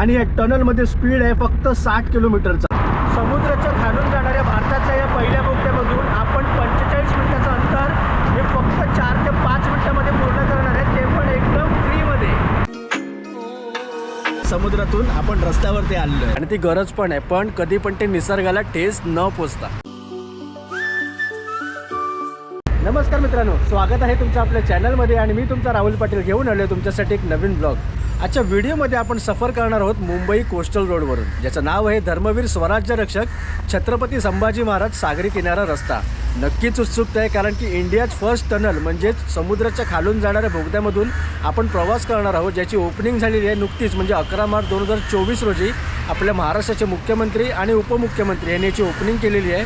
आणि या टनलमध्ये स्पीड आहे फक्त साठ किलोमीटरचा. समुद्राच्या खालून जाणाऱ्या भारताच्या या पहिल्या बोगद्यामधून आपण पंचेचाळीस मिनिटाचं अंतर हे फक्त चार ते पाच मिनिटामध्ये पूर्ण करणार आहे. ते पण एकदम फ्रीमध्ये. समुद्रातून आपण रस्त्यावरती आलेलो आहे. आणि ती गरज पण आहे पण कधी पण ते निसर्गाला ठेस न पोचता नमस्कार मित्रांनो स्वागत आहे तुमचं आपल्या चॅनलमध्ये आणि मी तुमचा राहुल पाटील घेऊन आलो तुमच्यासाठी एक नवीन ब्लॉग आजच्या व्हिडिओमध्ये आपण सफर करणार आहोत मुंबई कोस्टल रोडवरून. ज्याचं नाव आहे धर्मवीर स्वराज्य रक्षक छत्रपती संभाजी महाराज सागरी किनारा रस्ता. नक्कीच उत्सुकता आहे कारण की इंडियाज फर्स्ट टनल म्हणजेच समुद्राच्या खालून जाणाऱ्या बोगद्यामधून आपण प्रवास करणार आहोत ज्याची ओपनिंग झालेली आहे नुकतीच म्हणजे अकरा मार्च दोन हजार चोवीस रोजी. आपल्या महाराष्ट्राचे मुख्यमंत्री आणि उपमुख्यमंत्री यांनी याची ओपनिंग केलेली आहे.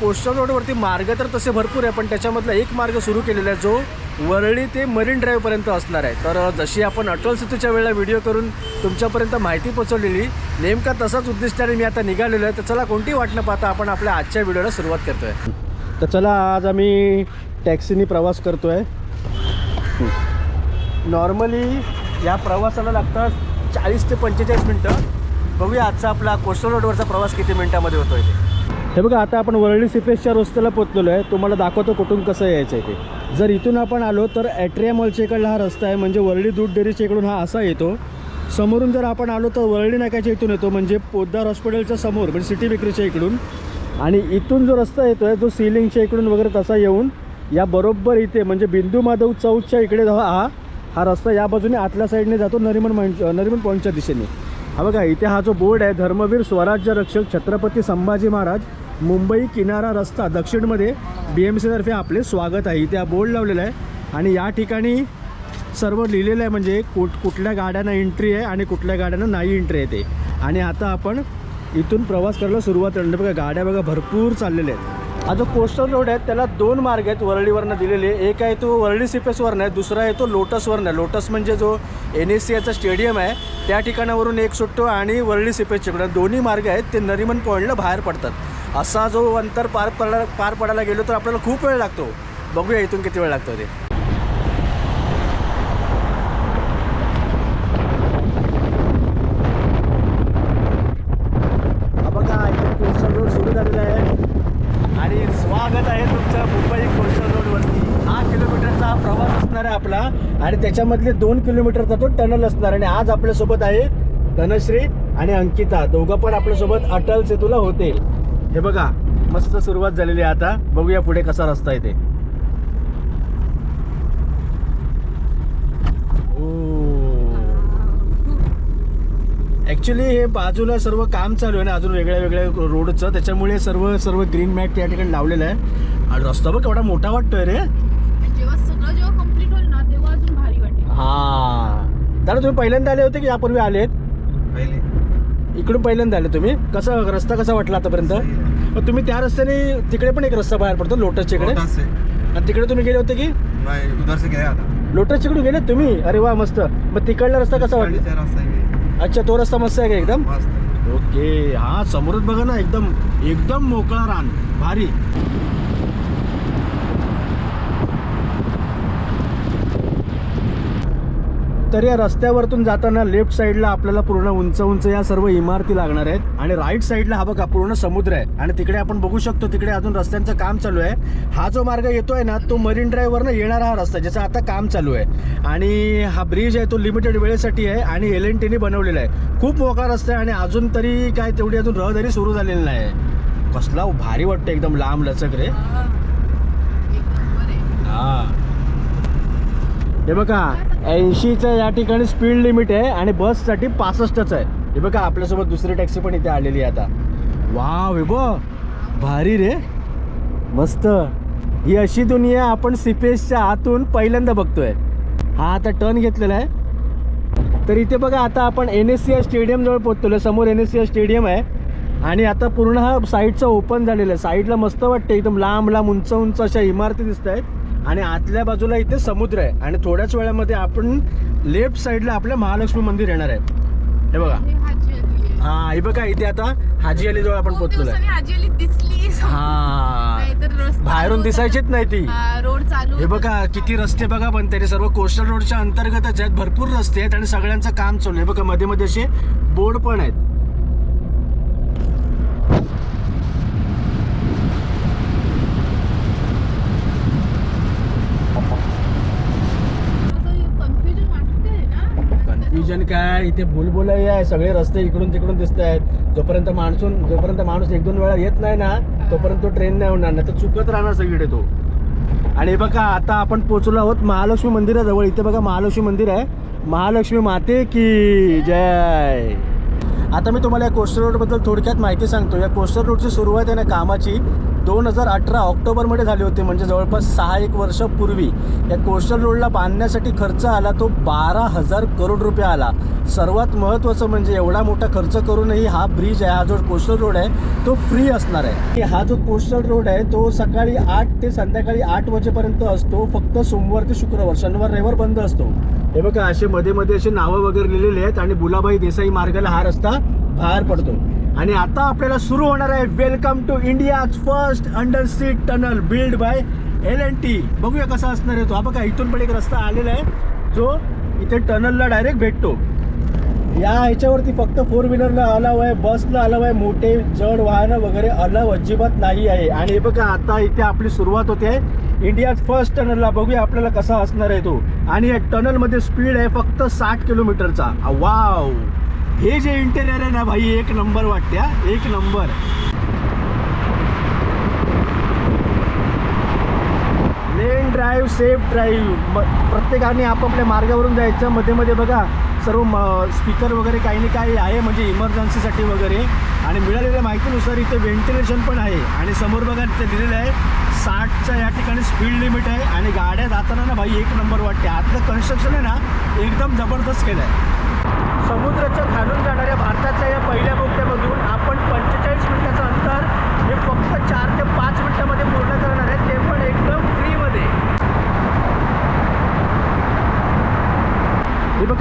कोस्टल रोडवरती मार्ग तर तसे भरपूर आहे पण त्याच्यामधला एक मार्ग सुरू केलेला आहे जो वरळी ते मरीन ड्राईव्हपर्यंत असणार आहे. तर जशी आपण अटल सेतूच्या वेळेला व्हिडिओ करून तुमच्यापर्यंत माहिती पोचवलेली नेमका तसाच उद्दिष्टाने मी आता निघालेलो आहे. तर चला कोणती वाट न पाहता आपण आपल्या आजच्या व्हिडिओला सुरुवात करतोय. तर चला आज आम्ही टॅक्सीनी प्रवास करतोय. नॉर्मली या प्रवासाला लागतात चाळीस ते पंचेचाळीस मिनटं. बघूया आजचा आपला कोस्टल रोडवरचा प्रवास किती मिनिटामध्ये होतो इथे हे बघा आता आपण वरळी सिफेसच्या रस्त्याला पोचलेलो आहे. तुम्हाला दाखवतो कुठून कसं यायचं आहे ते. जर इथून आपण आलो तर ॲट्रिया मॉलच्या इकडला हा रस्ता आहे. म्हणजे वरळी दूध डेअरीच्या इकडून हा असा येतो. समोरून जर आपण आलो तर वरळी नाक्याच्या इथून येतो. म्हणजे पोद्दार हॉस्पिटलच्या समोर म्हणजे सिटी विक्रीच्या इकडून. आणि इथून जो रस्ता येतो आहे जो सिलिंगच्या इकडून वगैरे तसा येऊन या बरोबर इथे म्हणजे बिंदू माधव चौकच्या इकडे हा हा रस्ता या बाजूने आतल्या साईडने जातो. नरिमन पॉईंट नरिमन पॉईंटच्या दिशेने. हा बघा इथे हा जो बोर्ड आहे धर्मवीर स्वराज्य रक्षक छत्रपती संभाजी महाराज मुंबई किनारा रस्ता दक्षिणमध्ये बी एम सीतर्फे आपले स्वागत आहे. इथे हा बोर्ड लावलेला आहे आणि या ठिकाणी सर्व लिहिलेलं आहे म्हणजे कुठ कुठल्या गाड्यांना एंट्री आहे आणि कुठल्या गाड्यांना नाही एंट्री आहे ते. आणि आता आपण इथून प्रवास करायला सुरुवात करणार. बघा गाड्या बघा भरपूर चाललेल्या आहेत. हा जो कोस्टल रोड आहे त्याला दोन मार्ग आहेत वरळीवरनं दिलेले. एक आहे तो वरळी सिपेसवरनं आहे दुसरा आहे तो लोटसवरनं आहे. लोटस म्हणजे जो एन एस सी स्टेडियम आहे त्या ठिकाणावरून एक सुटतो आणि वरळी सिपेसच्याकडे दोन्ही मार्ग आहेत ते नरिमन पॉईंटला बाहेर पडतात. असा जो अंतर पार पडा पार पडायला गेलो तर आपल्याला खूप वेळ लागतो. बघूया इथून किती वेळ लागतो ते हा बघा इथे कोस्टल रोड सुरू झालेला आहे आणि स्वागत आहे तुमचं मुंबई कोस्टल रोडवरती. आठ किलोमीटरचा हा प्रवास असणार आहे आपला. आणि त्याच्यामधले दोन किलोमीटरचा तो टनल असणार आणि आज आपल्यासोबत आहे धनश्री आणि अंकिता. दोघं पण आपल्यासोबत अटल सेतूला होते. हे बघा मस्त सुरुवात झालेली आहे आता. बघूया पुढे कसा रस्ता आहे ते. ॲक्च्युली हे बाजूला सर्व काम चालू आहे ना अजून वेगळ्या वेगळ्या रोडचं त्याच्यामुळे सर्व सर्व ग्रीन मॅट त्या ठिकाणी लावलेलं आहे. आणि रस्ता बघ केवढा मोठा वाटतोय रे. जेव्हा सगळं जेव्हा कंप्लीट होईल ना तेव्हा अजून भारी वाटेल. हा. दादा तुम्ही पहिल्यांदा आले होते की यापूर्वी आलेत? पहिले. इकडून पहिल्यांदा आले तुम्ही? कसा रस्ता कसा वाटला आतापर्यंत? मग तुम्ही त्या रस्त्याने तिकडे पण एक रस्ता बाहेर पडतो लोटसच्या इकडे. लोटस आणि तिकडे तुम्ही गेले होते की? मैं उधर से गया था लोटसच्या इकडून गेले तुम्ही? अरे वा मस्त. मग तिकडला रस्ता कसा वाटला? अच्छा तो रस्ता मस्त आहे का एकदम? मस्त. ओके हा समोरच बघा ना एकदम एकदम मोकळा रान भारी. तर या रस्त्यावरतून जाताना लेफ्ट साईडला आपल्याला पूर्ण उंच उंच या सर्व इमारती लागणार आहेत. आणि राईट साईडला हा बघा पूर्ण समुद्र आहे. आणि तिकडे आपण बघू शकतो तिकडे अजून रस्त्यांचं काम चालू आहे. हा जो मार्ग येतोय ना तो मरीन ड्राईव्हवरनं येणारा हा रस्ता ज्याचं आता काम चालू आहे. आणि हा ब्रिज आहे तो लिमिटेड वेळेसाठी आहे आणि एल एन टीने बनवलेला आहे. खूप मोकळा रस्ता आहे आणि अजून तरी काय तेवढी अजून रहदारी सुरू झालेली नाही कसला भारी वाटतं एकदम लांब लचक रे. हा. हे बघा ऐंशीचं या ठिकाणी स्पीड लिमिट आहे आणि बससाठी पासष्टच आहे. हे बघा आपल्यासोबत दुसरी टॅक्सी पण इथे आलेली आहे आता. वा विभ भारी रे. मस्त. ही अशी दुनिया आपण सिपेसच्या आतून पहिल्यांदा बघतोय. हा आता टर्न घेतलेला आहे. तर इथे बघा आता आपण एन एस सी आय स्टेडियमजवळ पोहोचतोय. समोर एन एस सी स्टेडियम आहे. आणि आता पूर्ण हा साईडचा ओपन झालेला आहे. साईडला मस्त वाटते एकदम लांब लांब उंच उंच अशा इमारती दिसत आहेत आणि आतल्या बाजूला इथे समुद्र आहे. आणि थोड्याच वेळामध्ये आपण लेफ्ट साईडला आपल्या महालक्ष्मी मंदिर येणार आहे. हे बघा. हे. हा हे बघा इथे आता हाजी अली जवळ आपण खूप पोहोचलेलो आहे. हा. बाहेरून दिसायचीच नाही ती. रोड चालू हे. बघा किती रस्ते बघा पण तरी सर्व कोस्टल रोडच्या अंतर्गतच आहेत. भरपूर रस्ते आहेत आणि सगळ्यांचं काम चालू आहे. बघा मध्ये मध्ये असे बोर्ड पण आहेत असं confusion वाटतंय ना काय इथे भूलभुलाई आहे सगळे रस्ते इकडून तिकडून दिसत आहेत. जोपर्यंत माणसून जोपर्यंत माणूस एक दोन वेळा येत नाही ना तोपर्यंत तो ट्रेन नाही होणार नाही तर चुकत राहणार सगळीकडे तो. आणि बघा आता आपण पोहोचलो आहोत महालक्ष्मी मंदिराजवळ. इथे बघा महालक्ष्मी मंदिर आहे. महालक्ष्मी माते की जय. आता मी तुम्हाला या कोस्टर रोडबद्दल थोडक्यात माहिती सांगतो. या कोस्टर रोडची सुरुवात आहे ना कामाची. दोन हजार अठरा ऑक्टोबरमध्ये झाले होते. म्हणजे जवळपास सहा एक वर्षपूर्वी या कोस्टल रोडला बांधण्यासाठी खर्च आला तो बारा हजार करोड रुपये आला. सर्वात महत्त्वाचं म्हणजे एवढा मोठा खर्च करूनही हा ब्रिज आहे हा जो कोस्टल रोड आहे तो फ्री असणार आहे. हा जो कोस्टल रोड आहे तो सकाळी आठ ते संध्याकाळी आठ वाजेपर्यंत असतो. फक्त सोमवार ते शुक्रवार शनिवार रविवार बंद असतो. हे बघा असे मध्ये मध्ये असे नावं वगैरे लिहिलेले आहेत आणि बुलाबाई देसाई मार्गाला हा रस्ता बाहेर पडतो. आणि आता आपल्याला सुरू होणार आहे welcome to India first under sea tunnel build by L N T बघूया कसा असणार आहे तो. हा बघा इथून पण एक रस्ता आलेला आहे. जो इथे टनलला डायरेक्ट भेटतो. या ह्याच्यावरती फक्त फोर व्हीलरला अलाव आहे बसला अलाव आहे मोठे जड वाहनं वगैरे अलाव अजिबात नाही आहे. आणि हे बघा आता इथे आपली सुरुवात होते. इंडियाज फर्स्ट टनलला बघूया आपल्याला कसा असणार आहे तो. आणि या टनलमध्ये स्पीड आहे फक्त साठ किलोमीटरचा वाव हे जे इंटेरियर आहे ना भाई एक नंबर वाटते एक number lane drive safe drive प्रत्येकाने आपापल्या मार्गावरून जायचं. मध्ये मध्ये बघा सर्व स्पीकर वगैरे काही ना काही आहे म्हणजे इमर्जन्सीसाठी वगैरे. आणि मिळालेल्या माहितीनुसार इथे व्हेंटिलेशन पण आहे. आणि समोर बघा तिथे दिलेलं आहे साठच्या या ठिकाणी स्पीड लिमिट आहे. आणि गाड्या जाताना ना भाई एक नंबर वाटते. आतलं कन्स्ट्रक्शन आहे ना एकदम जबरदस्त केलं आहे समुद्राच्या खालून जाणाऱ्या भारताच्या या पहिल्या बोगद्यामधून आपण पंचेचाळीस मिनिटाचं अंतर हे फक्त चार ते पाच मिनिटामध्ये पूर्ण करणार आहे ते पण एकदम फ्रीमध्ये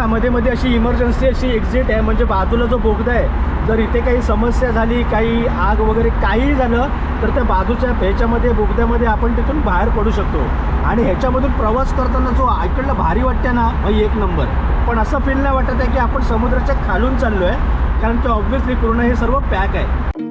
हे मध्ये मध्ये अशी इमर्जन्सी अशी एक्झिट आहे. म्हणजे बाजूला जो बोगदा आहे जर इथे काही समस्या झाली काही आग वगैरे काहीही झालं तर त्या बाजूच्या ह्याच्यामध्ये बोगद्यामध्ये आपण तिथून बाहेर पडू शकतो. आणि ह्याच्यामधून प्रवास करताना जो ऐकडलं भारी वाटते ना भाई एक नंबर. पण असं फील नाही वाटत आहे की आपण समुद्राच्या खालून चाललो आहे कारण की ऑब्व्हियसली पूर्ण हे सर्व पॅक आहे.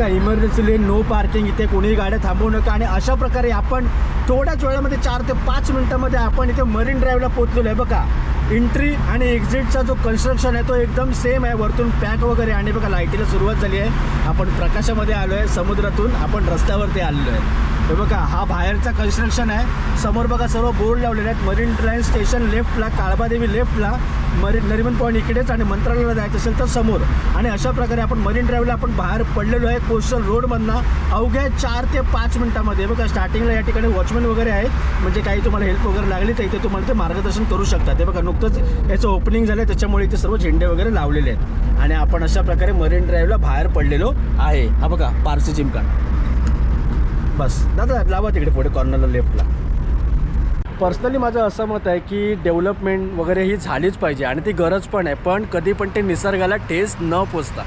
का इमर्जन्सी लेन नो पार्किंग इथे कोणीही गाड्या थांबवू नका. आणि अशा प्रकारे आपण थोड्याच वेळामध्ये चार ते पाच मिनिटामध्ये आपण इथे मरीन ड्राईव्हला पोचलेलो आहे. बघा एंट्री आणि एक्झिटचा जो कन्स्ट्रक्शन आहे तो एकदम सेम आहे. वरतून पॅक वगैरे आणि बघा लाईटीला सुरुवात झाली आहे. आपण प्रकाशामध्ये आलो आहे समुद्रातून आपण रस्त्यावरती आलेलो आहे. हे बघा हा बाहेरचा कन्स्ट्रक्शन आहे. समोर बघा सर्व बोर्ड लावलेले आहेत. मरीन ड्राईव्ह स्टेशन लेफ्टला काळबादेवी लेफ्टला मरीन नरिमन पॉईंट इकडेच आणि मंत्रालयाला जायचं असेल तर समोर. आणि अशा प्रकारे आपण मरीन ड्राईव्हला आपण बाहेर पडलेलो आहे. कोस्टल रोडमधनं अवघ्या चार ते पाच मिनिटामध्ये. बघा स्टार्टिंगला या ठिकाणी वॉचमॅन वगैरे आहेत. म्हणजे काही तुम्हाला हेल्प वगैरे लागली तर इथे तुम्हाला ते मार्गदर्शन करू शकतात. ते बघा नुकतंच याचं ओपनिंग झालं त्याच्यामुळे इथे सर्व झेंडे वगैरे लावलेले आहेत. आणि आपण अशा प्रकारे मरीन ड्राईव्हला बाहेर पडलेलो आहे. हा बघा पारसी चिमकान बस. दादा लावा तिकडे पुढे कॉर्नरला लेफ्टला पर्सनली माझं असं मत आहे की डेव्हलपमेंट वगैरे ही झालीच पाहिजे आणि ती गरज पण आहे पण कधी पण ते निसर्गाला ठेस न पोचता.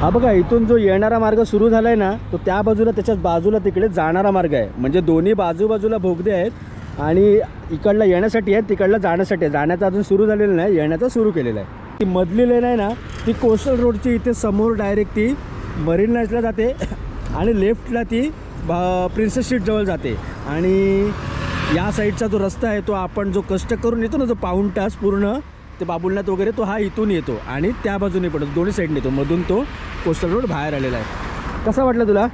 हा बघा इथून जो येणारा मार्ग सुरू झाला आहे ना तो त्या बाजूला त्याच्याच बाजूला तिकडे जाणारा मार्ग आहे. म्हणजे दोन्ही बाजूबाजूला भोगदे आहेत आणि इकडला येण्यासाठी आहे तिकडला जाण्यासाठी आहे जाण्याचं अजून सुरू झालेलं नाही येण्याचं सुरू केलेलं आहे. ती मधली लेन आहे ना ती कोस्टल रोडची इथे समोर डायरेक्ट ती मरीन लाईन्सला जाते आणि लेफ्टला ती बा प्रिन्सेस स्ट्रीटजवळ जाते. आणि या साईडचा जो रस्ता आहे तो आपण जो कष्ट करून येतो ना जो पाऊण तास पूर्ण ते बाबुलनाथ वगैरे तो हा इथून येतो. आणि त्या बाजूने पडतो दोन्ही साईडने येतो. मधून तो कोस्टल रोड बाहेर आलेला आहे. कसा वाटला तुला?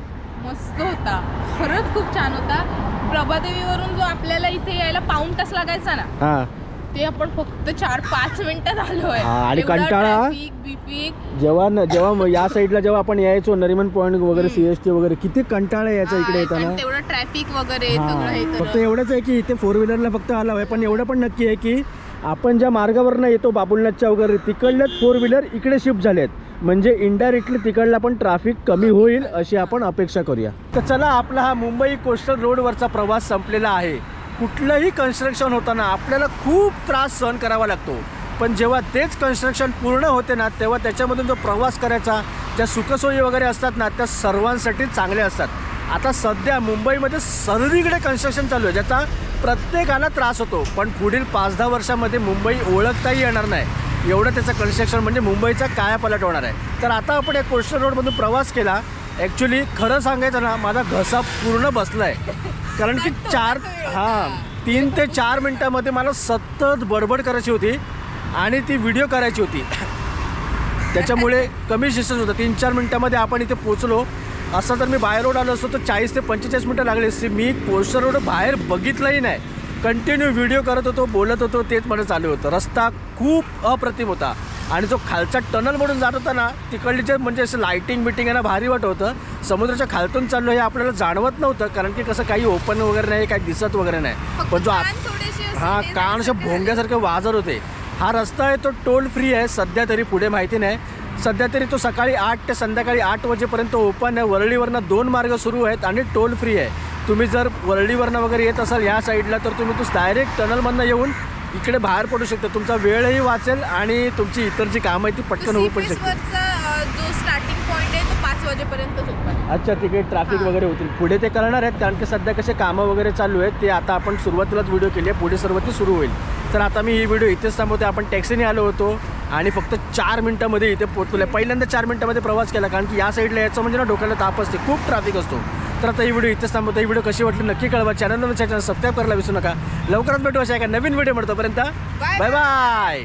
मस्त होता. खरंच खूप छान होता. प्रभादेवीवरून जो आपल्याला इथे यायला पाऊण तास लागायचा ना हां. ते आपण फक्त चार पाच मिनिटात आलोय हा, आणि एवढा कंटाळा? traffic, बिफिक जेव्हा न जेव्हा या साईडला जेव्हा आपण यायचो नरिमन पॉईंट वगैरे सी एस टी वगैरे किती कंटाळा यायचा इकडे हा, येताना. आणि तेवढं ट्रॅफिक वगैरे सगळं हे फक्त एवढंच आहे की इथे फोर व्हीलरला फक्त आला आहे पण एवढं पण नक्की आहे की आपण ज्या मार्गावरनं येतो बाबुलनाथच्या वगैरे तिकडल्याच फोर व्हीलर इकडे शिफ्ट झालेत. म्हणजे इनडायरेक्टली तिकडला पण ट्रॅफिक कमी होईल अशी आपण अपेक्षा करूया. तर चला आपला हा मुंबई कोस्टल रोडवरचा प्रवास संपलेला आहे. कुठलंही कन्स्ट्रक्शन होताना आपल्याला खूप त्रास सहन करावा लागतो. पण जेव्हा तेच कन्स्ट्रक्शन पूर्ण होते ना तेव्हा त्याच्यामधून जो प्रवास करायचा ज्या सुखसोयी वगैरे असतात ना त्या सर्वांसाठी चांगल्या असतात. आता सध्या मुंबईमध्ये सर्वीकडे कन्स्ट्रक्शन चालू आहे ज्याचा प्रत्येकाला त्रास होतो. पण पुढील पाच दहा वर्षामध्ये मुंबई ओळखताही येणार नाही. एवढं त्याचं कन्स्ट्रक्शन म्हणजे मुंबईचा कायापलट होणार आहे. तर आता आपण या कोस्टल रोडमधून प्रवास केला. ॲक्च्युली खरं सांगायचं ना माझा घसा पूर्ण बसला आहे कारण की चार हां तीन ते चार मिनटामध्ये मला सतत बडबड करायची होती आणि ती व्हिडिओ करायची होती. त्याच्यामुळे कमी शिस्त होतं. तीन चार मिनटामध्ये आपण इथे पोचलो असं तर मी बाहेर रोड आलो असतो तर चाळीस ते पंचेचाळीस मिनटं लागली असती. मी कोस्टर रोड बाहेर बघितलंही नाही. कंटिन्यू व्हिडिओ करत होतो बोलत होतो तेच मला चालू होतं. रस्ता खूप अप्रतिम होता. आणि जो खालचा टनल म्हणून जात होता ना तिकडली जे म्हणजे असं लाईटिंग बिटिंग आहे ना भारी वाटत होतं. समुद्राच्या खालतून चाललो हे आपल्याला जाणवत नव्हतं कारण की कसं काही ओपन वगैरे नाही काही दिसत वगैरे नाही. पण जो हा कान असे. भोंग्यासारखे वाजत होते. हा रस्ता आहे तो टोल फ्री आहे सध्या तरी पुढे माहिती नाही. सध्या तरी तो सकाळी आठ ते संध्याकाळी आठ वाजेपर्यंत ओपन आहे. वरळीवरनं दोन मार्ग सुरू आहेत आणि टोल फ्री आहे. तुम्ही जर वरळीवरनं वगैरे येत असाल ह्या साईडला तर तुम्ही तो डायरेक्ट टनलमधनं येऊन इकडे बाहेर पडू शकता. तुमचा वेळही वाचेल आणि तुमची इतर जी कामं आहेत ती पटकन होऊ पण शकते जो स्टार्टिंग पॉइंट आहे तो पाच वाजेपर्यंतच ओपन अच्छा तिकडे ट्रॅफिक. वगैरे होतील. पुढे ते करणार आहेत कारण की सध्या कसे कामं वगैरे चालू आहेत ते आता आपण सुरुवातीलाच व्हिडिओ केली आहे. पुढे सर्व ती सुरू होईल. तर आता मी ही व्हिडिओ इथेच थांबवते आपण टॅक्सीने आलो होतो आणि फक्त चार मिनटामध्ये इथे पोहोचलो आहे. पहिल्यांदा चार मिनटामध्ये प्रवास केला कारण की या साईडला यायचं म्हणजे ना डोक्याला ताप असते. खूप ट्रॅफिक असतो. तर आता ही व्हिडिओ इथेच थांबवतो. ही व्हिडिओ कशी वाटली नक्की कळवा. चॅनल चॅनल सबस्क्राईब करायला विसरू नका. लवकरच भेटू अशा एका नवीन व्हिडिओ मिळतोपर्यंत Bye बाय बाय